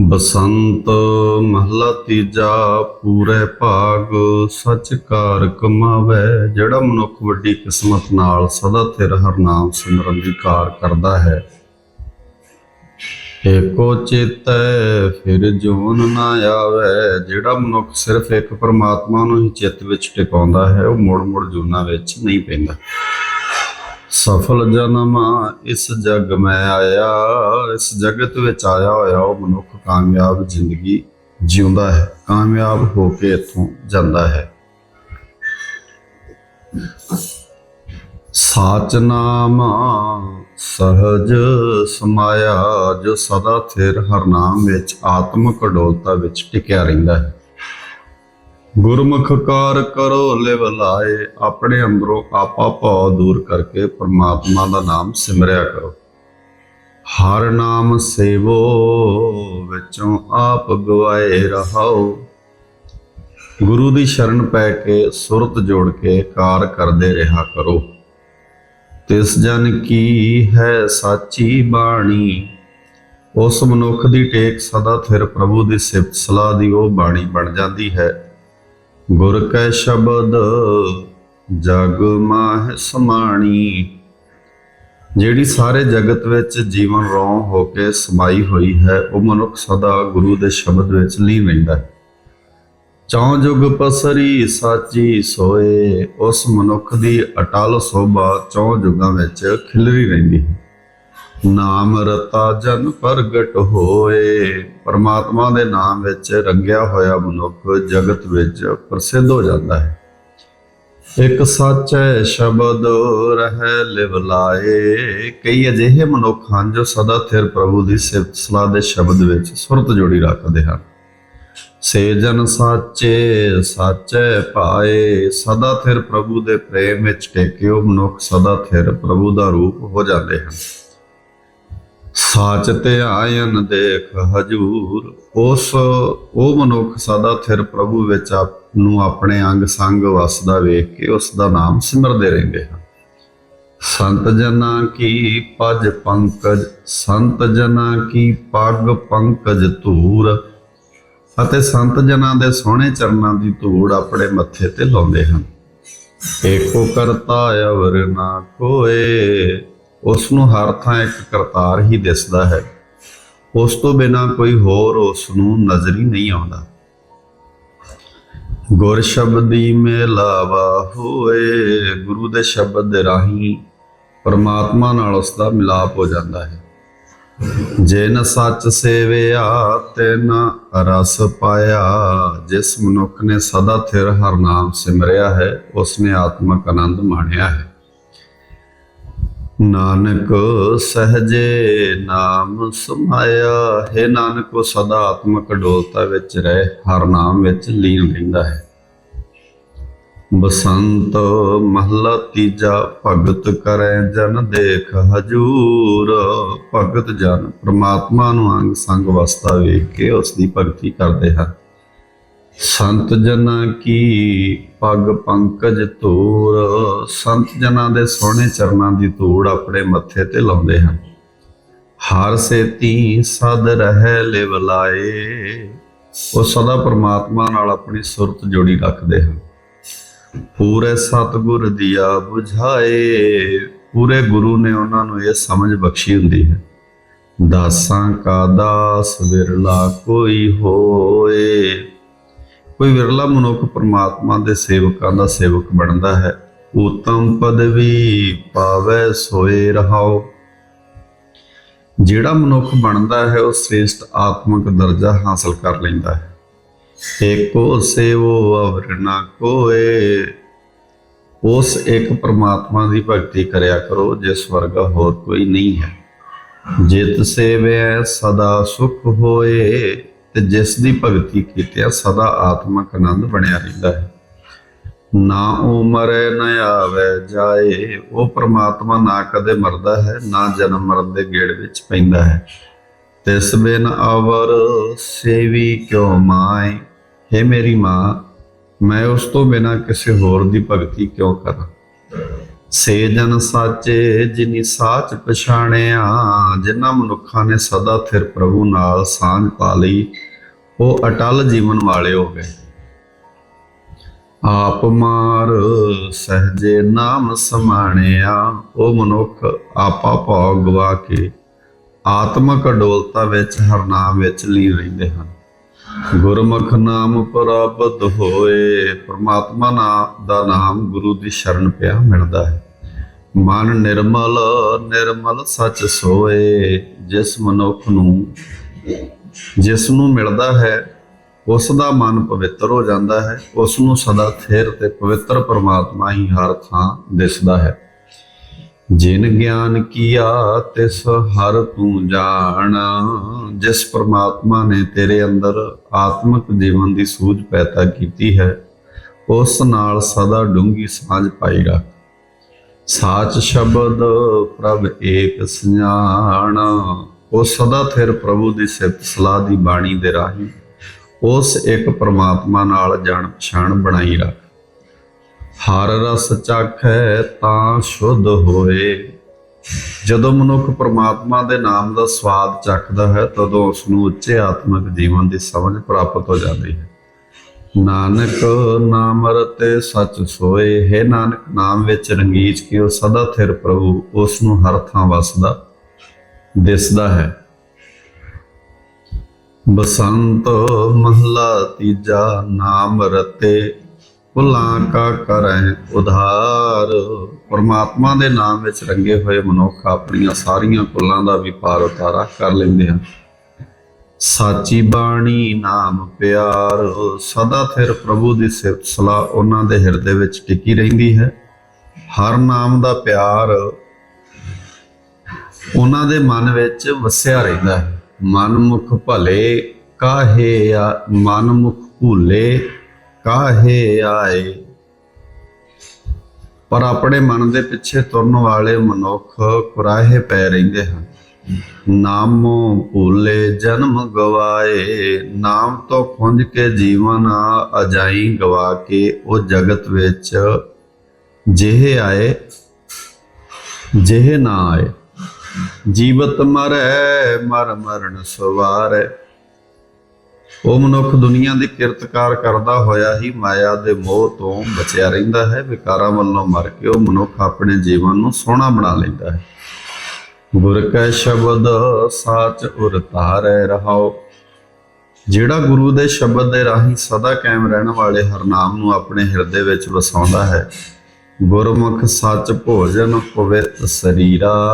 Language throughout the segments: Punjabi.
ਬਸੰਤ ਮਹਲਾ ਤੀਜਾ, ਪੂਰੇ ਭਾਗ ਸੱਚ ਕਾਰ ਕਮਾਵੇ। ਜਿਹੜਾ ਮਨੁੱਖ ਵੱਡੀ ਕਿਸਮਤ ਨਾਲ ਸਦਾ ਥਿਰ ਹਰ ਨਾਮ ਸਿਮਰਨ ਦੀ ਕਾਰ ਕਰਦਾ ਹੈ। ਏਕੋ ਚਿਤੈ, ਫਿਰ ਜੋਨ ਨਾ ਆਵੇ। ਜਿਹੜਾ ਮਨੁੱਖ ਸਿਰਫ ਇੱਕ ਪਰਮਾਤਮਾ ਨੂੰ ਹੀ ਚਿੱਤ ਵਿੱਚ ਟਿਕਾਉਂਦਾ ਹੈ, ਉਹ ਮੁੜ ਮੁੜ ਜੂਨਾ ਵਿੱਚ ਨਹੀਂ ਪੈਂਦਾ। ਸਫਲ ਜਨਮ ਇਸ ਜਗ ਮੈਂ ਆਇਆ, ਇਸ ਜਗਤ ਵਿੱਚ ਆਇਆ ਹੋਇਆ ਉਹ ਮਨੁੱਖ ਕਾਮਯਾਬ ਜ਼ਿੰਦਗੀ ਜਿਉਂਦਾ ਹੈ, ਕਾਮਯਾਬ ਹੋ ਕੇ ਇੱਥੋਂ ਜਾਂਦਾ ਹੈ। ਸਾਚ ਨਾਮ ਸਹਜ ਸਮਾਇਆ, ਜੋ ਸਦਾ ਥਿਰ ਹਰ ਨਾਮ ਵਿੱਚ ਆਤਮਿਕ ਅਡੋਲਤਾ ਵਿੱਚ ਟਿਕਿਆ ਰਹਿੰਦਾ ਹੈ। ਗੁਰਮੁਖ ਕਾਰ ਕਰੋ ਲਿਵ ਲਾਏ, ਆਪਣੇ ਅੰਦਰੋਂ ਆਪਾ ਭਾਵ ਦੂਰ ਕਰਕੇ ਪ੍ਰਮਾਤਮਾ ਦਾ ਨਾਮ ਸਿਮਰਿਆ ਕਰੋ। ਹਰ ਨਾਮ ਸੇਵੋ, ਵਿੱਚੋਂ ਆਪ ਗਵਾਏ ਰਹਾਓ। ਗੁਰੂ ਦੀ ਸ਼ਰਨ ਪੈ ਕੇ ਸੁਰਤ ਜੋੜ ਕੇ ਕਾਰ ਕਰਦੇ ਰਿਹਾ ਕਰੋ। ਤਿਸ ਜਨ ਕੀ ਹੈ ਸਾਚੀ ਬਾਣੀ? ਉਸ ਮਨੁੱਖ ਦੀ ਟੇਕ ਸਦਾ ਥਿਰ ਪ੍ਰਭੂ ਦੀ ਸਿਫਤ ਸਲਾਹ ਦੀ ਉਹ ਬਾਣੀ ਬਣ ਜਾਂਦੀ ਹੈ। ਗੁਰ ਕੈ ਸ਼ਬਦ, ਜਗ ਮਾਹ ਸਮਾਣੀ। ਜਿਹੜੀ ਸਾਰੇ ਜਗਤ ਵਿੱਚ ਜੀਵਨ ਰੋਂ ਹੋ ਕੇ ਸਮਾਈ ਹੋਈ ਹੈ, ਉਹ ਮਨੁੱਖ ਸਦਾ ਗੁਰੂ ਦੇ ਸ਼ਬਦ ਵਿੱਚ ਲੀਨ ਰਹਿੰਦਾ ਹੈ। ਚੌ ਜੁਗ ਪਸਰੀ ਸਾਚੀ ਸੋਏ, ਉਸ ਮਨੁੱਖ ਦੀ ਅਟਲ ਸੋਭਾ ਚੌ ਜੁਗਾਂ ਵਿੱਚ ਖਿਲਰੀ ਰਹਿੰਦੀ ਹੈ। ਨਾਮ ਰਤਾ ਜਨ ਪ੍ਰਗਟ ਹੋਏ। ਪਰਮਾਤਮਾ ਦੇ ਨਾਮ ਵਿੱਚ ਰੰਗਿਆ ਹੋਇਆ ਮਨੁੱਖ ਜਗਤ ਵਿੱਚ ਪ੍ਰਸਿੱਧ ਹੋ ਜਾਂਦਾ ਹੈ। ਇੱਕ ਸੱਚ ਹੈ ਸ਼ਬਦ ਰਹਿ ਲਿਵ ਲਾਏ। ਕਈ ਅਜਿਹੇ ਮਨੁੱਖ ਹਨ ਜੋ ਸਦਾ ਥਿਰ ਪ੍ਰਭੂ ਦੀ ਸਿਫਤ ਸਲਾਹ ਦੇ ਸ਼ਬਦ ਵਿੱਚ ਸੁਰਤ ਜੋੜੀ ਰੱਖਦੇ ਹਨ। ਸੇਜਨ ਸਾਚੇ ਸਾਚੇ ਪਾਏ। ਸਦਾ ਥਿਰ ਪ੍ਰਭੂ ਦੇ ਪ੍ਰੇਮ ਵਿੱਚ ਟੇਕਿਓ। ਮਨੁੱਖ ਸਦਾ ਥਿਰ ਪ੍ਰਭੂ ਦਾ ਰੂਪ ਹੋ ਜਾਂਦੇ ਹਨ। ਸਾਚ ਤੇ ਆਇਨ ਦੇਖ ਹਜੂਰ। ਉਸ, ਉਹ ਮਨੁੱਖ ਸਦਾ ਥਿਰ ਪ੍ਰਭੂ ਵਿੱਚ ਆਪ ਨੂੰ ਆਪਣੇ ਅੰਗ ਸੰਗ ਵਸਦਾ ਵੇਖ ਕੇ ਉਸ ਦਾ ਨਾਮ ਸਿਮਰਦੇ ਰਹਿੰਦੇ ਹਨ। ਸੰਤ ਜਨਾਂ ਕੀ ਪਜ ਪੰਕਜ, ਸੰਤ ਜਨਾਂ ਕੀ ਪੱਗ ਪੰਕਜ ਧੂਰ। ਅਤੇ ਸੰਤ ਜਨਾਂ ਦੇ ਸੋਹਣੇ ਚਰਨਾਂ ਦੀ ਧੂੜ ਆਪਣੇ ਮੱਥੇ ਤੇ ਲਾਉਂਦੇ ਹਨ। ਏਕੋ ਕਰਤਾ ਅਵਰ ਨਾ ਕੋਏ ਉਸ ਨੂੰ ਹਰ ਥਾਂ ਇੱਕ ਕਰਤਾਰ ਹੀ ਦਿਸਦਾ ਹੈ। ਉਸ ਤੋਂ ਬਿਨਾ ਕੋਈ ਹੋਰ ਉਸ ਨੂੰ ਨਜ਼ਰ ਹੀ ਨਹੀਂ ਆਉਂਦਾ। ਗੁਰ ਸ਼ਬਦ ਦੀ ਮੇਲਾਵਾ ਹੋਏ, ਗੁਰੂ ਦੇ ਸ਼ਬਦ ਦੇ ਰਾਹੀਂ ਪਰਮਾਤਮਾ ਨਾਲ ਉਸ ਦਾ ਮਿਲਾਪ ਹੋ ਜਾਂਦਾ ਹੈ। ਜਿਨ ਸੱਚ ਸੇਵਿਆ ਤਿਨ ਰਸ ਪਾਇਆ, ਜਿਸ ਮਨੁੱਖ ਨੇ ਸਦਾ ਥਿਰ ਹਰ ਨਾਮ ਸਿਮਰਿਆ ਹੈ ਉਸ ਨੇ ਆਤਮਕ ਆਨੰਦ ਮਾਣਿਆ ਹੈ। ਨਾਨਕ ਸਹਜੇ ਨਾਮ ਸਮਾਇਆ, ਹੈ ਨਾਨਕੋ ਸਦਾ ਆਤਮਕ ਡੋਲਤਾ ਵਿੱਚ ਰਹਿ, ਹਰ ਨਾਮ ਵਿੱਚ ਲੀਨ ਰਹਿੰਦਾ ਹੈ। ਬਸੰਤ ਮਹਲਾ ਤੀਜਾ, ਭਗਤ ਕਰੈ ਜਨ ਦੇਖ ਹਜੂਰ। ਭਗਤ ਜਨ ਪ੍ਰਮਾਤਮਾ ਨੂੰ ਅੰਗ ਸੰਗ ਵਸਤਾ ਵੇਖ ਕੇ ਉਸ ਦੀ ਭਗਤੀ ਕਰਦੇ ਹਨ। ਸੰਤ ਜਨਾਂ ਕੀ ਪੱਗ ਪੰਕਜ ਧੂੜ? ਸੰਤ ਜਨਾਂ ਦੇ ਸੋਹਣੇ ਚਰਨਾਂ ਦੀ ਧੂੜ ਆਪਣੇ ਮੱਥੇ ਤੇ ਲਾਉਂਦੇ ਹਨ। ਹਰ ਸੇਤੀ ਸਦ ਰਹਿ ਲਿਵਲਾਏ ਉਹ ਸਦਾ ਪ੍ਰਮਾਤਮਾ ਨਾਲ ਆਪਣੀ ਸੁਰਤ ਜੋੜੀ ਰੱਖਦੇ ਹਨ। ਪੂਰੇ ਸਤਿਗੁਰ ਦੀਆ 부ਝਾਏ ਪੂਰੇ ਗੁਰੂ ਨੇ ਉਹਨਾਂ ਨੂੰ ਇਹ ਸਮਝ ਬਖਸ਼ੀ ਹੁੰਦੀ ਹੈ। ਦਾਸਾਂ ਕਾ ਦਾਸ ਵਿਰਲਾ ਕੋਈ ਹੋਏ। ਕੋਈ ਵਿਰਲਾ ਮਨੁੱਖ ਪਰਮਾਤਮਾ ਦੇ ਸੇਵਕਾਂ ਦਾ ਸੇਵਕ ਬਣਦਾ ਹੈ। ਉਤਮ ਪਦਵੀ ਪਾਵੇ ਸੋਏ ਰਹਾਓ ਜਿਹੜਾ ਮਨੁੱਖ ਬਣਦਾ ਹੈ, ਉਹ ਸ੍ਰੇਸ਼ਟ ਆਤਮਿਕ ਦਰਜਾ ਹਾਸਲ ਕਰ ਲੈਂਦਾ ਹੈ। ਏਕੋ ਸੇਵੋ ਅਵਰ ਕੋਏ। ਉਸ ਇੱਕ ਪ੍ਰਮਾਤਮਾ ਦੀ ਭਗਤੀ ਕਰਿਆ ਕਰੋ ਜਿਸ ਵਰਗਾ ਹੋਰ ਕੋਈ ਨਹੀਂ ਹੈ। ਜਿਤ ਸੇਵੈ ਸਦਾ ਸੁਖ ਹੋਏ। ਤੇ ਜਿਸ ਦੀ ਭਗਤੀ ਕੀਤਿਆ ਸਦਾ ਆਤਮਕ ਆਨੰਦ ਬਣਿਆ ਰਹਿੰਦਾ ਹੈ। ਨਾ ਉਮਰੇ ਨ ਆਵੇ, ਜਾਏ, ਉਹ ਪ੍ਰਮਾਤਮਾ ਨਾ ਕਦੇ ਮਰਦਾ ਹੈ, ਨਾ ਜਨਮ ਮਰਨ ਦੇ ਗੇੜ ਵਿੱਚ ਪੈਂਦਾ ਹੈ। ਤਿਸ ਬਿਨ ਅਵਰ ਸੇਵੀ ਕਿਉ ਮਾਏ? ਹੈ ਮੇਰੀ ਮਾਂ, ਮੈਂ ਉਸ ਤੋਂ ਬਿਨਾ ਕਿਸੇ ਹੋਰ ਦੀ ਭਗਤੀ ਕਿਉਂ ਕਰਾਂ? ਸੇ ਜਨ ਸਾਚੇ ਜਿਨੀ ਸਾਚ ਪਛਾਣਿਆ, ਜਿਨ੍ਹਾਂ ਮਨੁੱਖਾਂ ਨੇ ਸਦਾ ਥਿਰ ਪ੍ਰਭੂ ਨਾਲ ਸਾਂਝ ਪਾ ਲਈ ਉਹ ਅਟਲ ਜੀਵਨ ਵਾਲੇ ਹੋ ਗਏ। ਆਪ ਮਾਰ ਸਹਜੇ ਨਾਮ ਸਮਾਣਿਆ, ਉਹ ਮਨੁੱਖ ਆਪਾ ਭਾਵ ਗਵਾ ਕੇ ਆਤਮਕ ਅਡੋਲਤਾ ਵਿੱਚ ਹਰਨਾਮ ਵਿੱਚ ਲੀਨ ਰਹਿੰਦੇ ਹਨ। ਗੁਰਮੁਖ ਨਾਮ ਪ੍ਰਾਪਤ ਹੋਏ, ਪ੍ਰਮਾਤਮਾ ਨਾਮ ਦਾ ਨਾਮ ਗੁਰੂ ਦੀ ਸ਼ਰਨ ਪਿਆ ਮਿਲਦਾ ਹੈ। ਮਨ ਨਿਰਮਲ ਨਿਰਮਲ ਸੱਚ ਸੋਏ, ਜਿਸ ਮਨੁੱਖ ਨੂੰ ਜਿਸ ਨੂੰ ਮਿਲਦਾ ਹੈ ਉਸ ਦਾ ਮਨ ਪਵਿੱਤਰ ਹੋ ਜਾਂਦਾ ਹੈ ਉਸ ਨੂੰ ਸਦਾ ਥਿਰ ਤੇ ਪਵਿੱਤਰ ਪ੍ਰਮਾਤਮਾ ਹੀ ਹਰ ਥਾਂ ਦਿਸਦਾ ਹੈ। ਜਿਨ ਗਿਆਨ ਕੀਆ, ਤਿਸ ਹਰ ਤੂੰ ਜਾਣ। ਜਿਸ ਪਰਮਾਤਮਾ ਨੇ ਤੇਰੇ ਅੰਦਰ ਆਤਮਿਕ ਜੀਵਨ ਦੀ ਸੂਝ ਪੈਦਾ ਕੀਤੀ ਹੈ, ਉਸ ਨਾਲ ਸਦਾ ਡੂੰਗੀ ਸਾਂਝ ਪਾਏਗਾ ਸਾਚ ਸ਼ਬਦ ਪ੍ਰਭ ਏਕ ਸਿਆਣ ਉਹ ਸਦਾ ਥਿਰ ਪ੍ਰਭੂ ਦੀ ਸਿਫਤ, ਸਲਾਹ ਦੀ ਬਾਣੀ ਦੇ ਰਾਹੀਂ, ਉਸ ਇੱਕ ਪ੍ਰਮਾਤਮਾ ਨਾਲ ਜਾਣ ਪਛਾਣ ਬਣਾਈ ਰੱਖ। ਹਰ ਰਸ ਚਾਖੈ ਤਾਂ ਸ਼ੁੱਧ ਹੋਏ। ਜਦੋਂ ਮਨੁੱਖ ਪ੍ਰਮਾਤਮਾ ਦੇ ਨਾਮ ਦਾ ਸਵਾਦ ਚੱਖਦਾ ਹੈ, ਤਦੋਂ ਉਸ ਨੂੰ ਉੱਚੇ ਆਤਮਿਕ ਜੀਵਨ ਦੀ ਸਮਝ ਪ੍ਰਾਪਤ ਹੋ ਜਾਂਦੀ ਹੈ। ਨਾਨਕ ਨਾਮ ਰਤੇ ਸੱਚ ਸੋਏ, ਹੈ ਨਾਨਕ ਨਾਮ ਵਿੱਚ ਰੰਗੀਚ ਕਿ ਉਹ ਸਦਾ ਥਿਰ ਪ੍ਰਭੂ ਉਸ ਨੂੰ ਹਰ ਥਾਂ ਵਸਦਾ। ਦਿਸਦਾ ਹੈ। ਬਸੰਤ ਮਹਲਾ ਤੀਜਾ ਨਾਮ ਰਤੇ ਭੁੱਲਾਂ ਕਾ ਕਰੈ ਉਧਾਰ। ਪਰਮਾਤਮਾ ਦੇ ਨਾਮ ਵਿੱਚ ਰੰਗੇ ਹੋਏ ਮਨੁੱਖ ਆਪਣੀਆਂ ਸਾਰੀਆਂ ਭੁੱਲਾਂ ਦਾ ਵੀ ਪਾਰ ਉਤਾਰਾ ਕਰ ਲੈਂਦੇ ਹਨ। ਸਾਚੀ ਬਾਣੀ ਨਾਮ ਪਿਆਰ, ਸਦਾ ਥਿਰ ਪ੍ਰਭੂ ਦੀ ਸਿਫਤ ਸਲਾਹ ਉਹਨਾਂ ਦੇ ਹਿਰਦੇ ਵਿੱਚ ਟਿਕੀ ਰਹਿੰਦੀ ਹੈ। ਹਰ ਨਾਮ ਦਾ ਪਿਆਰ ਉਹਨਾਂ ਦੇ ਮਨ ਵਿੱਚ ਵਸਿਆ ਰਹਿੰਦਾ ਹੈ। ਮਨਮੁਖ ਭਲੇ ਕਾਹੇ ਆ, ਮਨਮੁਖ ਭੂਲੇ ਕਾਹੇ ਆਏ। ਪਰ ਆਪਣੇ ਮਨ ਦੇ ਪਿੱਛੇ ਤੁਰਨ ਵਾਲੇ ਮਨੁੱਖ ਕੁਰਾਹੇ ਪੈ ਰਹਿੰਦੇ ਹਨ। ਨਾਮੋ ਭੂਲੇ ਜਨਮ ਗਵਾਏ, ਨਾਮ ਤੋਂ ਖੁੰਝ ਕੇ ਜੀਵਨ ਅਜਾਈ ਗਵਾ ਕੇ ਉਹ ਜਗਤ ਵਿੱਚ ਜਿਹੇ ਆਏ, ਜਿਹੇ ਨਾ ਆਏ। ਜੀਵਤ ਮਰੈ, ਮਰ ਮਰਨ ਸਵਾਰੈ। ਉਹ ਮਨੁੱਖ ਦੁਨੀਆ ਦੀ ਕਿਰਤਕਾਰ ਕਰਦਾ ਹੋਇਆ ਹੀ ਮਾਇਆ ਦੇ ਮੋਹ ਤੋਂ ਬਚਿਆ ਰਹਿੰਦਾ ਹੈ। ਵਿਕਾਰਾਂ ਵੱਲੋਂ ਮਰ ਕੇ ਉਹ ਮਨੁੱਖ ਆਪਣੇ ਜੀਵਨ ਨੂੰ ਸੋਹਣਾ ਬਣਾ ਲੈਂਦਾ ਹੈ। ਗੁਰ ਕੈ ਸ਼ਬਦ, ਸਾਚ ਉਰ ਧਾਰੈ ਰਹਾਓ ਜਿਹੜਾ ਗੁਰੂ ਦੇ ਸ਼ਬਦ ਦੇ ਰਾਹੀਂ ਸਦਾ ਕਾਇਮ ਰਹਿਣ ਵਾਲੇ ਹਰਨਾਮ ਨੂੰ ਆਪਣੇ ਹਿਰਦੇ ਵਿੱਚ ਵਸਾਉਂਦਾ ਹੈ। ਗੁਰਮੁਖ ਸੱਚ ਭੋਜਨ ਪਵਿੱਤ ਸਰੀਰਾ।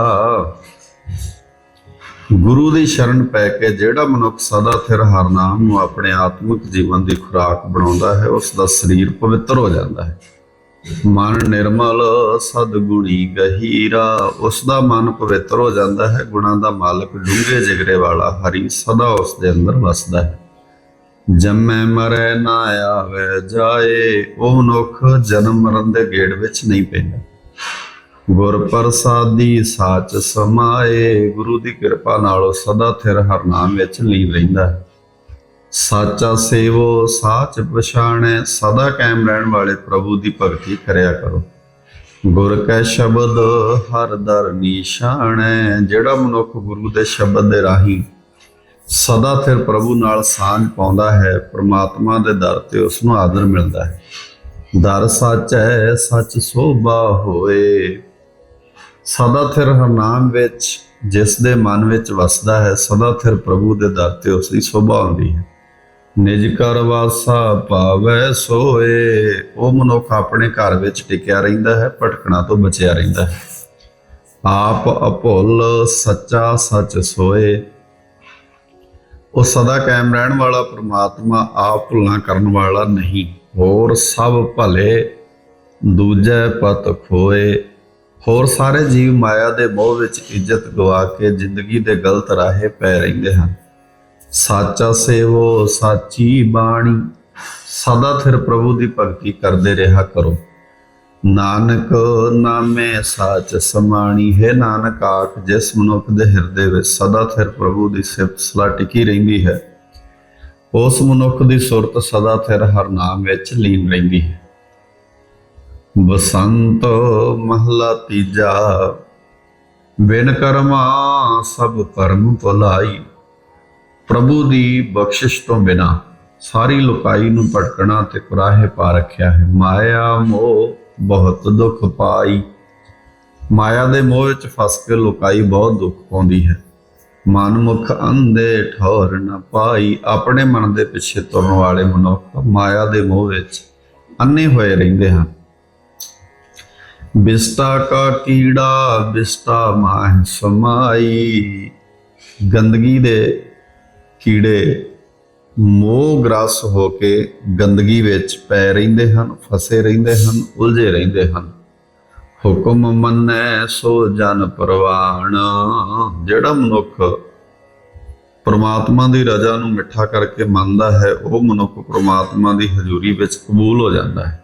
ਗੁਰੂ ਦੀ ਸ਼ਰਨ ਪੈ ਕੇ ਜਿਹੜਾ ਮਨੁੱਖ ਸਦਾ ਥਿਰ ਹਰਨਾਮ ਨੂੰ ਆਪਣੇ ਆਤਮਿਕ ਜੀਵਨ ਦੀ ਖੁਰਾਕ ਬਣਾਉਂਦਾ ਹੈ, ਉਸ ਦਾ ਸਰੀਰ ਪਵਿੱਤਰ ਹੋ ਜਾਂਦਾ ਹੈ। ਮਨ ਨਿਰਮਲ, ਸਦਗੁਣੀ ਗਹੀਰਾ, ਉਸ ਦਾ ਮਨ ਪਵਿੱਤਰ ਹੋ ਜਾਂਦਾ ਹੈ। ਗੁਣਾਂ ਦਾ ਮਾਲਕ ਡੂੰਘੇ ਜਿਗਰੇ ਵਾਲਾ ਹਰੀ ਸਦਾ ਉਸ ਦੇ ਅੰਦਰ ਵਸਦਾ ਹੈ। ਜੰਮੈ ਮਰੈ ਨਾ ਆਵੇ, ਜਾਏ ਉਹ ਮਨੁੱਖ ਜਨਮ ਮਰਨ ਦੇ ਗੇੜ ਵਿੱਚ ਨਹੀਂ ਪੈਂਦਾ। ਗੁਰ ਪ੍ਰਸਾਦੀ ਸਾਚ ਸਮਾਏ, ਗੁਰੂ ਦੀ ਕਿਰਪਾ ਨਾਲ ਸਦਾ ਥਿਰ ਹਰ ਨਾਮ ਵਿੱਚ ਲੀਨ ਰਹਿੰਦਾ ਹੈ। ਸਾਚਾ ਸੇਵੋ, ਸਾਚ ਪਛਾਣੈ, ਸਦਾ ਕਾਇਮ ਰਹਿਣ ਵਾਲੇ ਪ੍ਰਭੂ ਦੀ ਭਗਤੀ ਕਰਿਆ ਕਰੋ। ਗੁਰ ਕੈ ਸ਼ਬਦ, ਹਰ ਦਰ ਨਿਸ਼ਾਨੈ ਜਿਹੜਾ ਮਨੁੱਖ ਗੁਰੂ ਦੇ ਸ਼ਬਦ ਦੇ ਰਾਹੀਂ ਸਦਾ ਥਿਰ ਪ੍ਰਭੂ ਨਾਲ ਸਾਂਝ ਪਾਉਂਦਾ ਹੈ, ਪ੍ਰਮਾਤਮਾ ਦੇ ਦਰ ਤੇ ਉਸ ਨੂੰ ਆਦਰ ਮਿਲਦਾ ਹੈ। ਦਰ ਸੱਚ ਹੈ ਸੱਚ ਸੋਭਾ ਹੋਏ। ਸਦਾ ਥਿਰ ਹਰਨਾਮ ਵਿੱਚ, ਜਿਸ ਦੇ ਮਨ ਵਿੱਚ ਵਸਦਾ ਹੈ, ਸਦਾ ਥਿਰ ਪ੍ਰਭੂ ਦੇ ਦਰ ਤੇ ਉਸ ਦੀ ਸੋਭਾ ਹੁੰਦੀ ਹੈ। ਨਿਜ ਕਰ ਵਾਸਾ ਭਾਵੈ ਸੋਏ, ਉਹ ਮਨੁੱਖ ਆਪਣੇ ਘਰ ਵਿੱਚ ਟਿਕਿਆ ਰਹਿੰਦਾ ਹੈ, ਭਟਕਣਾ ਤੋਂ ਬਚਿਆ ਰਹਿੰਦਾ ਹੈ। ਆਪ ਅਭੁੱਲ ਸੱਚਾ ਸੱਚ ਸੋਏ। ਉਹ ਸਦਾ ਕਾਇਮ ਰਹਿਣ ਵਾਲਾ ਪ੍ਰਮਾਤਮਾ ਆਪ ਭੁੱਲਾਂ ਕਰਨ ਵਾਲਾ ਨਹੀਂ, ਹੋਰ ਸਭ ਭਲੇ ਦੂਜੇ ਪਤ ਖੋਏ। ਹੋਰ ਸਾਰੇ ਜੀਵ ਮਾਇਆ ਦੇ ਮੋਹ ਵਿੱਚ ਇੱਜ਼ਤ ਗਵਾ ਕੇ ਜ਼ਿੰਦਗੀ ਦੇ ਗਲਤ ਰਾਹੇ ਪੈ ਰਹਿੰਦੇ ਹਨ। ਸਾਚਾ ਸੇਵੋ, ਸਾਚੀ ਬਾਣੀ, ਸਦਾ ਥਿਰ ਪ੍ਰਭੂ ਦੀ ਭਗਤੀ ਕਰਦੇ ਰਿਹਾ ਕਰੋ। ਨਾਨਕ ਨਾਮੇ ਸਾਚ ਸਮਾਣੀ, ਹੈ ਨਾਨਕ ਆਖ, ਜਿਸ ਮਨੁੱਖ ਦੇ ਹਿਰਦੇ ਵਿੱਚ ਸਦਾ ਥਿਰ ਪ੍ਰਭੂ ਦੀ ਸਿਫਤ ਸਲਾਹ ਟਿਕੀ ਰਹਿੰਦੀ ਹੈ, ਉਸ ਮਨੁੱਖ ਦੀ ਸੁਰਤ ਸਦਾ ਥਿਰ ਹਰ ਨਾਮ ਵਿੱਚ ਲੀਨ ਰਹਿੰਦੀ ਹੈ। ਬਸੰਤ ਮਹਲਾ ਤੀਜਾ, ਬਿਨ ਕਰਮਾ ਸਭ ਕਰਮ ਭੁਲਾਈ। ਪ੍ਰਭੂ ਦੀ ਬਖਸ਼ਿਸ਼ ਤੋਂ ਬਿਨਾ ਸਾਰੀ ਲੋਕਾਈ ਨੂੰ ਭਟਕਣਾ ਤੇ ਕੁਰਾਹੇ ਪਾ ਰੱਖਿਆ ਹੈ। ਮਾਇਆ ਮੋਹ ਬਹੁਤ ਦੁੱਖ ਪਾਈ। ਮਾਇਆ ਦੇ ਮੋਹ ਵਿੱਚ ਫਸ ਕੇ ਲੋਕਾਈ ਬਹੁਤ ਦੁੱਖ ਪਾਉਂਦੀ ਹੈ। ਮਨ ਮੁਖ ਅੰਧੇ ਠੌਰ ਨ ਪਾਈ। ਆਪਣੇ ਮਨ ਦੇ ਪਿੱਛੇ ਤੁਰਨ ਵਾਲੇ ਮਨੁੱਖ ਮਾਇਆ ਦੇ ਮੋਹ ਵਿੱਚ ਅੰਨੇ ਹੋਏ ਰਹਿੰਦੇ ਹਨ। ਬਿਸਤਾ ਕਾ ਕੀੜਾ, ਬਿਸਤਾ ਮਾਹ ਸਮਾਈ। ਗੰਦਗੀ ਦੇ ਕੀੜੇ ਮੋਹ ਗ੍ਰਸ ਹੋ ਕੇ ਗੰਦਗੀ ਵਿੱਚ ਪੈ ਰਹਿੰਦੇ ਹਨ, ਫਸੇ ਰਹਿੰਦੇ ਹਨ, ਉਲਝੇ ਰਹਿੰਦੇ ਹਨ। ਹੁਕਮ ਮੰਨੈ ਸੋ ਜਨ ਪਰਵਾਣ। ਜਿਹੜਾ ਮਨੁੱਖ ਪਰਮਾਤਮਾ ਦੀ ਰਜ਼ਾ ਨੂੰ ਮਿੱਠਾ ਕਰਕੇ ਮੰਨਦਾ ਹੈ, ਉਹ ਮਨੁੱਖ ਪਰਮਾਤਮਾ ਦੀ ਹਜ਼ੂਰੀ ਵਿੱਚ ਕਬੂਲ ਹੋ ਜਾਂਦਾ ਹੈ।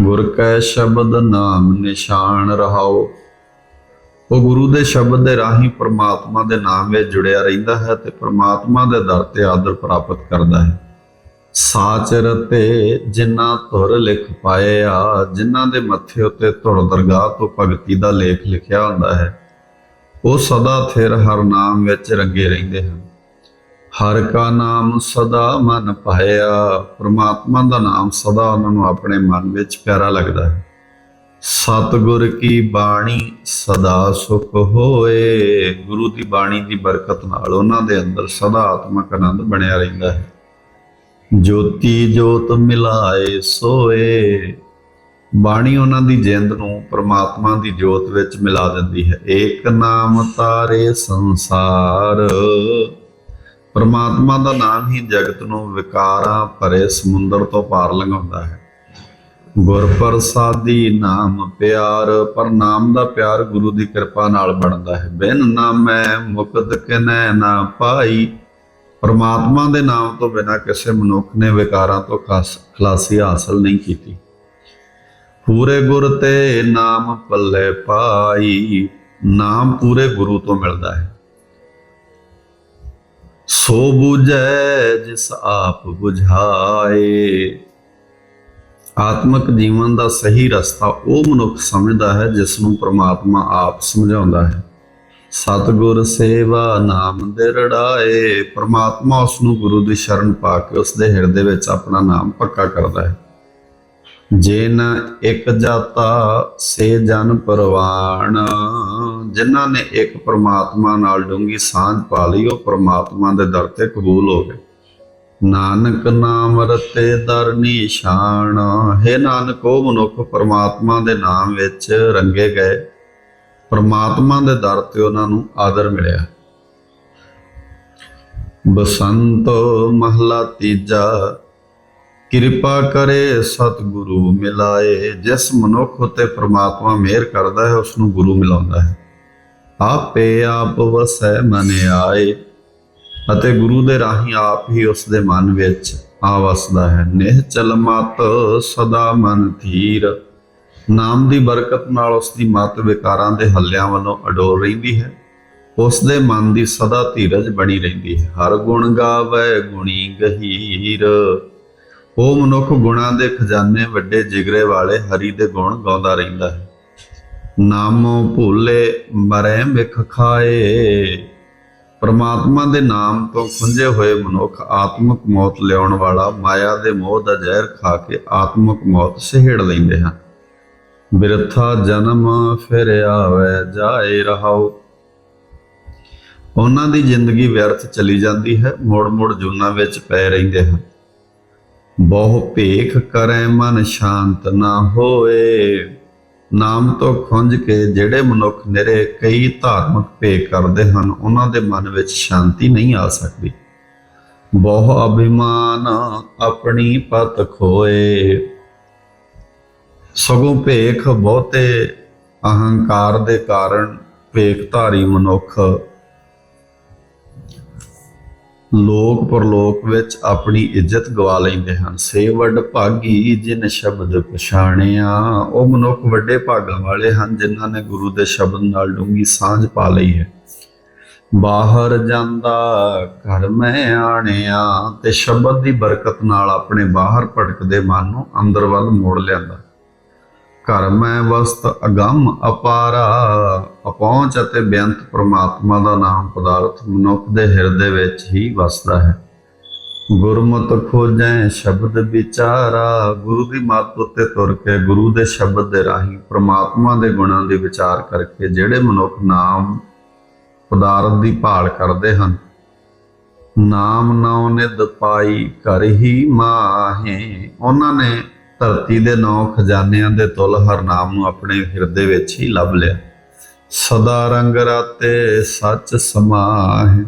ਗੁਰ ਕੈ ਸ਼ਬਦ ਨਾਮ ਨਿਸ਼ਾਨ ਰਹਾਓ। ਉਹ ਗੁਰੂ ਦੇ ਸ਼ਬਦ ਦੇ ਰਾਹੀਂ ਪ੍ਰਮਾਤਮਾ ਦੇ ਨਾਮ ਵਿੱਚ ਜੁੜਿਆ ਰਹਿੰਦਾ ਹੈ ਤੇ ਪ੍ਰਮਾਤਮਾ ਦੇ ਦਰ ਤੇ ਆਦਰ ਪ੍ਰਾਪਤ ਕਰਦਾ ਹੈ। ਸਾਚ ਰਤੇ ਜਿਨ੍ਹਾਂ ਧੁਰ ਲਿਖ ਪਾਇਆ, ਜਿਨ੍ਹਾਂ ਦੇ ਮੱਥੇ ਉੱਤੇ ਧੁਰ ਦਰਗਾਹ ਤੋਂ ਭਗਤੀ ਦਾ ਲੇਖ ਲਿਖਿਆ ਹੁੰਦਾ ਹੈ, ਉਹ ਸਦਾ ਥਿਰ ਹਰ ਨਾਮ ਵਿੱਚ ਰੰਗੇ ਰਹਿੰਦੇ ਹਨ। ਹਰ ਕਾ ਨਾਮ ਸਦਾ ਮਨ ਪਾਇਆ ਪ੍ਰਮਾਤਮਾ ਦਾ ਨਾਮ ਸਦਾ ਉਹਨਾਂ ਨੂੰ ਆਪਣੇ ਮਨ ਵਿੱਚ ਪਿਆਰਾ ਲੱਗਦਾ ਹੈ। ਸਤਿਗੁਰ ਕੀ ਬਾਣੀ ਸਦਾ ਸੁਖ ਹੋਏ। ਗੁਰੂ ਦੀ ਬਾਣੀ ਦੀ ਬਰਕਤ ਨਾਲ ਉਹਨਾਂ ਦੇ ਅੰਦਰ ਸਦਾ ਆਤਮਕ ਆਨੰਦ ਬਣਿਆ ਰਹਿੰਦਾ ਹੈ। ਜੋਤੀ ਜੋਤ ਮਿਲਾਏ ਸੋਏ। ਬਾਣੀ ਉਹਨਾਂ ਦੀ ਜਿੰਦ ਨੂੰ ਪ੍ਰਮਾਤਮਾ ਦੀ ਜੋਤ ਵਿੱਚ ਮਿਲਾ ਦਿੰਦੀ ਹੈ। ਏਕ ਨਾਮ ਤਾਰੇ ਸੰਸਾਰ। ਪਰਮਾਤਮਾ ਦਾ ਨਾਮ ਹੀ ਜਗਤ ਨੂੰ ਵਿਕਾਰਾਂ ਭਰੇ ਸਮੁੰਦਰ ਤੋਂ ਪਾਰ ਲੰਘਾਉਂਦਾ ਹੈ। ਗੁਰ ਪ੍ਰਸਾਦੀ ਨਾਮ ਪਿਆਰ, ਪਰ ਨਾਮ ਦਾ ਪਿਆਰ ਗੁਰੂ ਦੀ ਕਿਰਪਾ ਨਾਲ ਬਣਦਾ ਹੈ। ਬਿਨ ਨਾਮੈ ਮੁਕਤ ਕਿਨੈ ਨਾ ਪਾਈ। ਪਰਮਾਤਮਾ ਦੇ ਨਾਮ ਤੋਂ ਬਿਨਾ ਕਿਸੇ ਮਨੁੱਖ ਨੇ ਵਿਕਾਰਾਂ ਤੋਂ ਖਾਸ- ਖਲਾਸੀ ਹਾਸਲ ਨਹੀਂ ਕੀਤੀ। ਪੂਰੇ ਗੁਰ ਤੇ ਨਾਮ ਪੱਲੇ ਪਾਈ। ਨਾਮ ਪੂਰੇ ਗੁਰੂ ਤੋਂ ਮਿਲਦਾ ਹੈ। ਸੋ 부ਜੈ ਜਿਸ ਆਪ 부ਝਾਏ ਆਤਮਿਕ ਜੀਵਨ ਦਾ ਸਹੀ ਰਸਤਾ ਉਹ ਮਨੁੱਖ ਸਮਝਦਾ ਹੈ ਜਿਸ ਨੂੰ ਪ੍ਰਮਾਤਮਾ ਆਪ ਸਮਝਾਉਂਦਾ ਹੈ। ਸਤਿਗੁਰ ਸੇਵਾ ਨਾਮ ਦੇ ਰੜਾਏ। ਪ੍ਰਮਾਤਮਾ ਉਸ ਨੂੰ ਗੁਰੂ ਦੀ ਸ਼ਰਨ ਪਾ ਕੇ ਉਸ ਦੇ ਹਿਰਦੇ ਵਿੱਚ ਆਪਣਾ ਨਾਮ ਪੱਕਾ ਕਰਦਾ ਹੈ। ਜੇ ਨਾ ਇੱਕ ਜਾਤਾ, ਸੇ ਜਨ ਪਰਵਾਣ। ਜਿਨ੍ਹਾਂ ਨੇ ਇੱਕ ਪ੍ਰਮਾਤਮਾ ਨਾਲ ਡੂੰਗੀ ਸਾਂਝ ਪਾ ਲਈ, ਉਹ ਪ੍ਰਮਾਤਮਾ ਦੇ ਦਰ ਤੇ ਕਬੂਲ ਹੋ ਗਏ। ਨਾਨਕ ਨਾਮ ਰਤੇ ਦਰ ਨਿਸ਼ਾਨ, ਹੈ ਨਾਨਕ, ਉਹ ਮਨੁੱਖ ਪਰਮਾਤਮਾ ਦੇ ਨਾਮ ਵਿੱਚ ਰੰਗੇ ਗਏ। ਪਰਮਾਤਮਾ ਦੇ ਦਰ ਤੇ ਉਹਨਾਂ ਨੂੰ ਆਦਰ ਮਿਲਿਆ। ਬਸੰਤ ਮਹਲਾ ਤੀਜਾ, ਕਿਰਪਾ ਕਰੇ ਸਤਿਗੁਰੂ ਮਿਲਾਏ। ਜਿਸ ਮਨੁੱਖ ਉਤੇ ਪ੍ਰਮਾਤਮਾ ਮਿਹਰ ਕਰਦਾ ਹੈ, ਉਸ ਨੂੰ ਗੁਰੂ ਮਿਲਾਉਂਦਾ ਹੈ। ਆਪੇ ਆਪ ਵਸੈ ਮਨ ਆਏ, ਅਤੇ ਗੁਰੂ ਦੇ ਰਾਹੀਂ ਆਪ ਹੀ ਉਸ ਦੇ ਮਨ ਵਿੱਚ ਆ ਵਸਦਾ ਹੈ ਨਿਹਚਲ ਮਤ ਸਦਾ ਮਨ ਧੀਰ। ਨਾਮ ਦੀ ਬਰਕਤ ਨਾਲ ਉਸ ਦੀ ਮਤ ਵਿਕਾਰਾਂ ਦੇ ਹੱਲਿਆਂ ਵੱਲੋਂ ਅਡੋਲ ਰਹਿੰਦੀ ਹੈ। ਉਸ ਦੇ ਮਨ ਦੀ ਸਦਾ ਧੀਰਜ ਬਣੀ ਰਹਿੰਦੀ ਹੈ। ਹਰ ਗੁਣ ਗਾਵੇ, ਗੁਣੀ ਗਹੀਰ। ਉਹ ਮਨੁੱਖ ਗੁਣਾਂ ਦੇ ਖਜ਼ਾਨੇ ਵੱਡੇ ਜਿਗਰੇ ਵਾਲੇ ਹਰੀ ਦੇ ਗੁਣ ਗਾਉਂਦਾ ਰਹਿੰਦਾ ਹੈ। ਨਾਮੋ ਭੂਲੇ ਮਰੇ ਮਿਖ ਖਾਏ। ਪਰਮਾਤਮਾ ਦੇ ਨਾਮ ਤੋਂ ਖੁੰਝੇ ਹੋਏ ਮਨੁੱਖ ਆਤਮਿਕ ਮੌਤ ਲਿਆਉਣ ਵਾਲਾ ਮਾਇਆ ਦੇ ਮੋਹ ਦਾ ਜ਼ਹਿਰ ਖਾ ਕੇ ਆਤਮਿਕ ਮੌਤ ਸਹਿੜ ਲੈਂਦੇ ਹਨ। ਬਿਰਥਾ ਜਨਮ ਫਿਰ ਆਵੇ, ਜਾਏ ਰਹਾਉ। ਉਹਨਾਂ ਦੀ ਜ਼ਿੰਦਗੀ ਵਿਅਰਥ ਚਲੀ ਜਾਂਦੀ ਹੈ ਮੋੜ ਮੋੜ ਜੂਨਾ ਵਿੱਚ ਪੈ ਰਹਿੰਦੇ ਹਨ। ਬਹੁ ਭੇਖ ਕਰੇ ਮਨ ਸ਼ਾਂਤ ਨਾ ਹੋਏ। ਨਾਮ ਤੋਂ ਖੁੰਝ ਕੇ ਜਿਹੜੇ ਮਨੁੱਖ ਨਿਰੇ ਕਈ ਧਾਰਮਿਕ ਭੇਖ ਕਰਦੇ ਹਨ, ਉਹਨਾਂ ਦੇ ਮਨ ਵਿੱਚ ਸ਼ਾਂਤੀ ਨਹੀਂ ਆ ਸਕਦੀ। ਬਹੁ ਅਭਿਮਾਨ ਆਪਣੀ ਪਤ ਖੋਏ। ਸਗੋਂ ਭੇਖ ਬਹੁਤੇ ਅਹੰਕਾਰ ਦੇ ਕਾਰਨ ਭੇਖਧਾਰੀ ਮਨੁੱਖ ਲੋਕ ਪਰਲੋਕ ਵਿੱਚ ਆਪਣੀ ਇੱਜ਼ਤ ਗਵਾ ਲੈਂਦੇ ਹਨ। ਸੇ ਵੱਡ ਭਾਗੀ ਜਿਨ ਸ਼ਬਦ ਪਛਾਣਿਆ। ਉਹ ਮਨੁੱਖ ਵੱਡੇ ਭਾਗਾਂ ਵਾਲੇ ਹਨ, ਜਿਨ੍ਹਾਂ ਨੇ ਗੁਰੂ ਦੇ ਸ਼ਬਦ ਨਾਲ ਡੂੰਗੀ ਸਾਂਝ ਪਾ ਲਈ ਹੈ। ਬਾਹਰ ਜਾਂਦਾ, ਘਰ ਮੈਂ ਆਣਿਆ, ਤੇ ਸ਼ਬਦ ਦੀ ਬਰਕਤ ਨਾਲ ਆਪਣੇ ਬਾਹਰ ਭਟਕਦੇ ਮਨ ਨੂੰ ਅੰਦਰ ਵੱਲ ਮੋੜ ਲਿਆਂਦਾ। ਘਰ ਮੈਂ ਵਸਤ ਅਗੰਮ ਅਪਾਰਾ, ਅਪਹੁੰਚ ਅਤੇ ਬੇਅੰਤ ਪ੍ਰਮਾਤਮਾ ਦਾ ਨਾਮ ਪਦਾਰਥ ਮਨੁੱਖ ਦੇ ਹਿਰਦੇ ਵਿੱਚ ਹੀ ਵਸਦਾ ਹੈ। ਗੁਰਮਤਿ ਖੋਜੈ ਸ਼ਬਦ ਵਿਚਾਰਾ, ਗੁਰੂ ਦੀ ਮੱਤ ਉੱਤੇ ਤੁਰ ਕੇ ਗੁਰੂ ਦੇ ਸ਼ਬਦ ਦੇ ਰਾਹੀਂ ਪ੍ਰਮਾਤਮਾ ਦੇ ਗੁਣਾਂ ਦੀ ਵਿਚਾਰ ਕਰਕੇ ਜਿਹੜੇ ਮਨੁੱਖ ਨਾਮ ਪਦਾਰਥ ਦੀ ਭਾਲ ਕਰਦੇ ਹਨ ਨਾਮ ਨਾਉ ਨਿਦ ਪਾਈ ਕਰ ਹੀ ਮਾਹੇ। ਉਹਨਾਂ ਨੇ ਧਰਤੀ ਦੇ ਨੌ ਖਜ਼ਾਨਿਆਂ ਦੇ ਤੁਲ ਹਰ ਨਾਮ ਨੂੰ ਆਪਣੇ ਹਿਰਦੇ ਵਿੱਚ ਹੀ ਲੱਭ ਲਿਆ। ਸਦਾ ਰੰਗ ਰਾਤੇ ਸੱਚ ਸਮਾਹੇ।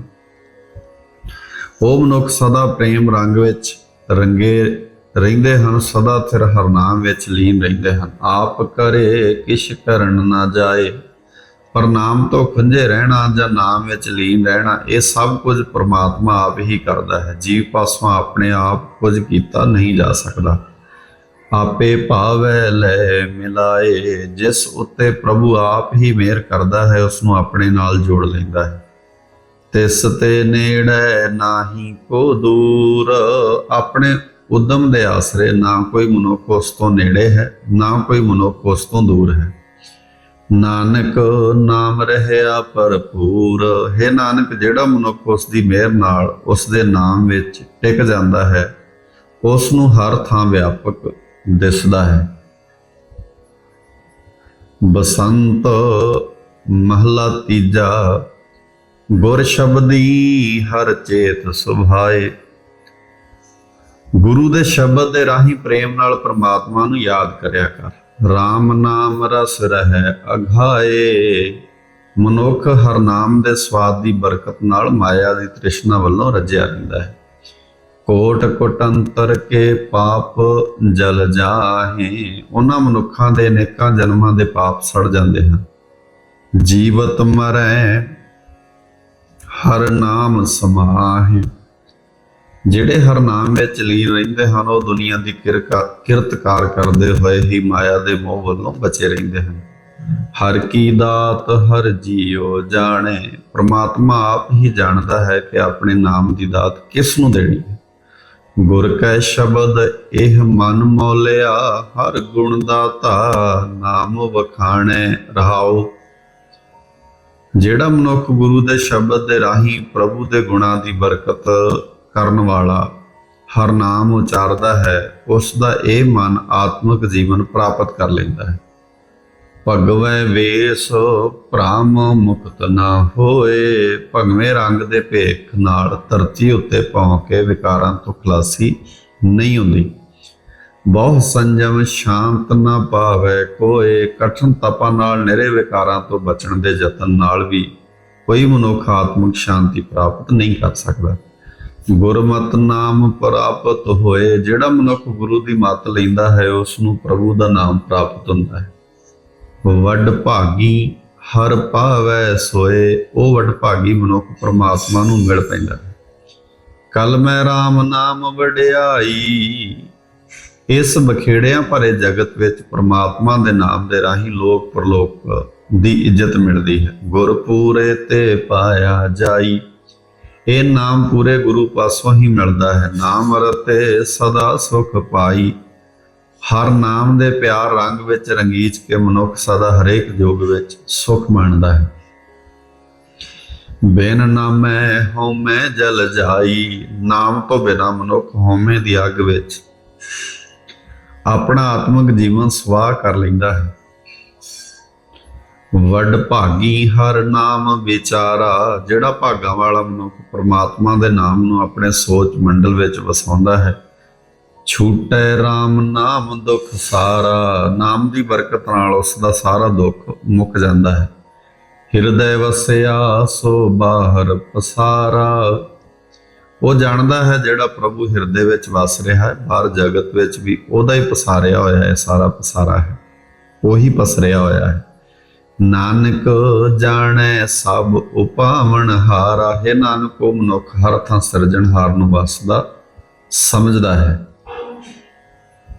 ਉਹ ਮਨੁੱਖ ਸਦਾ ਪ੍ਰੇਮ ਰੰਗ ਵਿੱਚ ਰੰਗੇ ਰਹਿੰਦੇ ਹਨ, ਸਦਾ ਥਿਰ ਹਰਨਾਮ ਵਿੱਚ ਲੀਨ ਰਹਿੰਦੇ ਹਨ। ਆਪ ਕਰੇ ਕਿਛ ਕਰਨ ਨਾ ਜਾਏ, ਪਰ ਨਾਮ ਤੋਂ ਖੁੰਝੇ ਰਹਿਣਾ ਜਾਂ ਨਾਮ ਵਿੱਚ ਲੀਨ ਰਹਿਣਾ, ਇਹ ਸਭ ਕੁਝ ਪ੍ਰਮਾਤਮਾ ਆਪ ਹੀ ਕਰਦਾ ਹੈ। ਜੀਵ ਪਾਸੋਂ ਆਪਣੇ ਆਪ ਕੁਝ ਕੀਤਾ ਨਹੀਂ ਜਾ ਸਕਦਾ। ਆਪੇ ਭਾਵੈ ਲੈ ਮਿਲਾਏ, ਜਿਸ ਉੱਤੇ ਪ੍ਰਭੂ ਆਪ ਹੀ ਮਿਹਰ ਕਰਦਾ ਹੈ ਉਸ ਨੂੰ ਆਪਣੇ ਨਾਲ ਜੋੜ ਲੈਂਦਾ ਹੈ। ਤਿਸ ਤੇ ਨੇੜੇ ਨਾਹੀ ਕੋ ਦੂਰ, ਆਪਣੇ ਉਦਮ ਦੇ ਆਸਰੇ ਨਾ ਕੋਈ ਮਨੁੱਖ ਉਸ ਤੋਂ ਨੇੜੇ ਹੈ, ਨਾ ਕੋਈ ਮਨੁੱਖ ਉਸ ਤੋਂ ਦੂਰ ਹੈ। ਨਾਨਕ ਨਾਮ ਰਹਿਆ ਭਰਪੂਰ, ਹੈ ਨਾਨਕ, ਜਿਹੜਾ ਮਨੁੱਖ ਉਸ ਦੀ ਮਿਹਰ ਨਾਲ ਉਸ ਦੇ ਨਾਮ ਵਿੱਚ ਟਿਕ ਜਾਂਦਾ ਹੈ, ਉਸ ਨੂੰ ਹਰ ਥਾਂ ਵਿਆਪਕ ਦਿਸਦਾ ਹੈ। ਬਸੰਤ ਮਹਲਾ ਤੀਜਾ, ਗੁਰ ਸ਼ਬਦੀ ਹਰ ਚੇਤ ਸੁਭਾਏ। ਗੁਰੂ ਦੇ ਸ਼ਬਦ ਦੇ ਰਾਹੀਂ ਪ੍ਰੇਮ ਨਾਲ ਪ੍ਰਮਾਤਮਾ ਨੂੰ ਯਾਦ ਕਰਿਆ ਕਰ। RAM ਨਾਮ ਰਸ ਰਹਿ ਅਘਾਏ ਮਨੁੱਖ ਹਰ ਨਾਮ ਦੇ ਸਵਾਦ ਦੀ ਬਰਕਤ ਨਾਲ ਮਾਇਆ ਦੀ ਤ੍ਰਿਸ਼ਨਾ ਵੱਲੋਂ ਰੱਜਿਆ ਰਹਿੰਦਾ ਹੈ। ਕੋਟ ਕੋਟੰਤਰ ਕੇ ਪਾਪ ਜਲ ਜਾਹੇ, ਉਹਨਾਂ ਮਨੁੱਖਾਂ ਦੇ ਅਨੇਕਾਂ ਜਨਮਾਂ ਦੇ ਪਾਪ ਸੜ ਜਾਂਦੇ ਹਨ। ਜੀਵਤ ਮਰੈ, ਹਰ ਨਾਮ ਸਮਾਹੇ। ਜਿਹੜੇ ਹਰ ਨਾਮ ਵਿੱਚ ਲੀਨ ਰਹਿੰਦੇ ਹਨ, ਉਹ ਦੁਨੀਆ ਦੀ ਕਿਰਕਾ ਕਿਰਤਕਾਰ ਕਰਦੇ ਹੋਏ ਹੀ ਮਾਇਆ ਦੇ ਮੋਹ ਵੱਲੋਂ ਬਚੇ ਰਹਿੰਦੇ ਹਨ। ਹਰ ਕੀ ਦਾਤ, ਹਰ ਜੀਉ ਜਾਣੇ, ਪ੍ਰਮਾਤਮਾ ਆਪ ਹੀ ਜਾਣਦਾ ਹੈ ਕਿ ਆਪਣੇ ਨਾਮ ਦੀ ਦਾਤ ਕਿਸ ਨੂੰ ਦੇਣੀ ਹੈ। ਗੁਰ ਕੈ ਸ਼ਬਦ ਇਹ ਮਨ ਮੌਲਿਆ, ਹਰ ਗੁਣ ਦਾਤਾ ਨਾਮ ਵਖਾਣੇ ਰਹਾਉ। ਜਿਹੜਾ ਮਨੁੱਖ ਗੁਰੂ ਦੇ ਸ਼ਬਦ ਦੇ ਰਾਹੀਂ ਪ੍ਰਭੂ ਦੇ ਗੁਣਾਂ ਦੀ ਬਰਕਤ ਕਰਨ ਵਾਲਾ ਹਰ ਨਾਮ ਉਚਾਰਦਾ ਹੈ ਉਸ ਦਾ ਇਹ ਮਨ ਆਤਮਿਕ ਜੀਵਨ ਪ੍ਰਾਪਤ ਕਰ ਲੈਂਦਾ ਹੈ। ਭਗਵੈ ਵੇਸ ਭ੍ਰਮ ਮੁਕਤ ਨਾ ਹੋਏ। ਭਗਵੇਂ ਰੰਗ ਦੇ ਭੇਖ ਨਾਲ ਧਰਤੀ ਉੱਤੇ ਪਹੁੰਚ ਕੇ ਵਿਕਾਰਾਂ ਤੋਂ ਖਲਾਸੀ ਨਹੀਂ ਹੁੰਦੀ। ਬਹੁ ਸੰਜਮ ਸ਼ਾਂਤ ਨਾ ਪਾਵੇ ਕੋਏ। ਕਠਨ ਤਪਾ ਨਾਲ ਨਿਰੇ ਵਿਕਾਰਾਂ ਤੋਂ ਬਚਣ ਦੇ ਯਤਨ ਨਾਲ ਵੀ ਕੋਈ ਮਨੁੱਖ ਆਤਮਿਕ ਸ਼ਾਂਤੀ ਪ੍ਰਾਪਤ ਨਹੀਂ ਕਰ ਸਕਦਾ। ਗੁਰਮਤ ਨਾਮ ਪ੍ਰਾਪਤ ਹੋਏ। ਜਿਹੜਾ ਮਨੁੱਖ ਗੁਰੂ ਦੀ ਮੱਤ ਲੈਂਦਾ ਹੈ, ਉਸ ਨੂੰ ਪ੍ਰਭੂ ਦਾ ਨਾਮ ਪ੍ਰਾਪਤ ਹੁੰਦਾ ਹੈ। ਵੱਡ ਭਾਗੀ, ਹਰ ਪਾਵੈ ਸੋਏ, ਉਹ ਵੱਡ ਭਾਗੀ ਮਨੁੱਖ ਪ੍ਰਮਾਤਮਾ ਨੂੰ ਮਿਲ ਪੈਂਦਾ ਹੈ। ਕਲ ਮੈਂ RAM ਨਾਮ ਵਡਿਆਈ। ਇਸ ਬਖੇੜਿਆਂ ਭਰੇ ਜਗਤ ਵਿੱਚ ਪ੍ਰਮਾਤਮਾ ਦੇ ਨਾਮ ਦੇ ਰਾਹੀਂ ਲੋਕ ਪਰਲੋਕ ਦੀ ਇੱਜ਼ਤ ਮਿਲਦੀ ਹੈ। ਗੁਰ ਪੂਰੇ ਤੇ ਪਾਇਆ ਜਾਈ। ਇਹ ਨਾਮ ਪੂਰੇ ਗੁਰੂ ਪਾਸੋਂ ਹੀ ਮਿਲਦਾ ਹੈ। ਨਾਮ ਰਤੇ ਸਦਾ ਸੁਖ ਪਾਈ। ਹਰ ਨਾਮ ਦੇ ਪਿਆਰ ਰੰਗ ਵਿੱਚ ਰੰਗੀਚ ਕੇ ਮਨੁੱਖ ਸਦਾ ਹਰੇਕ ਯੁੱਗ ਵਿੱਚ ਸੁਖ ਮਾਣਦਾ ਹੈ। ਬਿਨ ਨਾਮੈ ਹਉਮੈ ਜਲ ਜਾਈ, ਨਾਮ ਤੋਂ ਬਿਨਾ ਮਨੁੱਖ ਹਉਮੈ ਦੀ ਅੱਗ ਵਿੱਚ। ਆਪਣਾ ਆਤਮਿਕ ਜੀਵਨ ਸਵਾਹ ਕਰ ਲੈਂਦਾ ਹੈ। ਵੱਡ ਭਾਗੀ ਹਰ ਨਾਮ ਵਿਚਾਰਾ, ਜਿਹੜਾ ਭਾਗਾ ਵਾਲਾ ਮਨੁੱਖ ਪ੍ਰਮਾਤਮਾ ਦੇ ਨਾਮ ਨੂੰ ਆਪਣੇ ਸੋਚ ਮੰਡਲ ਵਿੱਚ ਵਸਾਉਂਦਾ ਹੈ ਛੂਟੈ RAM ਨਾਮ ਦੁੱਖ ਸਾਰਾ, ਨਾਮ ਦੀ ਬਰਕਤ ਨਾਲ ਉਸ ਦਾ ਸਾਰਾ ਦੁੱਖ ਮੁੱਕ ਜਾਂਦਾ ਹੈ। ਹਿਰਦੈ ਵਸਿਆ ਸੋ ਬਾਹਰ ਪਸਾਰਾ। ਉਹ ਜਾਣਦਾ ਹੈ ਜਿਹੜਾ ਪ੍ਰਭੂ ਹਿਰਦੇ ਵਿੱਚ ਵਸ ਰਿਹਾ ਹੈ, ਬਾਹਰ ਜਗਤ ਵਿੱਚ ਵੀ ਉਹਦਾ ਹੀ ਪਸਾਰਿਆ ਹੋਇਆ ਹੈ, ਸਾਰਾ ਪਸਾਰਾ ਹੈ। ਉਹੀ ਪਸਰਿਆ ਹੋਇਆ ਹੈ। ਨਾਨਕ ਜਾਣੈ ਸਭ ਉਪਾਵਣ ਹਾਰਾ, ਹੈ ਨਾਨਕ ਉਹ ਮਨੁੱਖ ਹਰ ਥਾਂ ਸਿਰਜਣਹਾਰ ਨੂੰ ਵਸਦਾ, ਸਮਝਦਾ ਹੈ।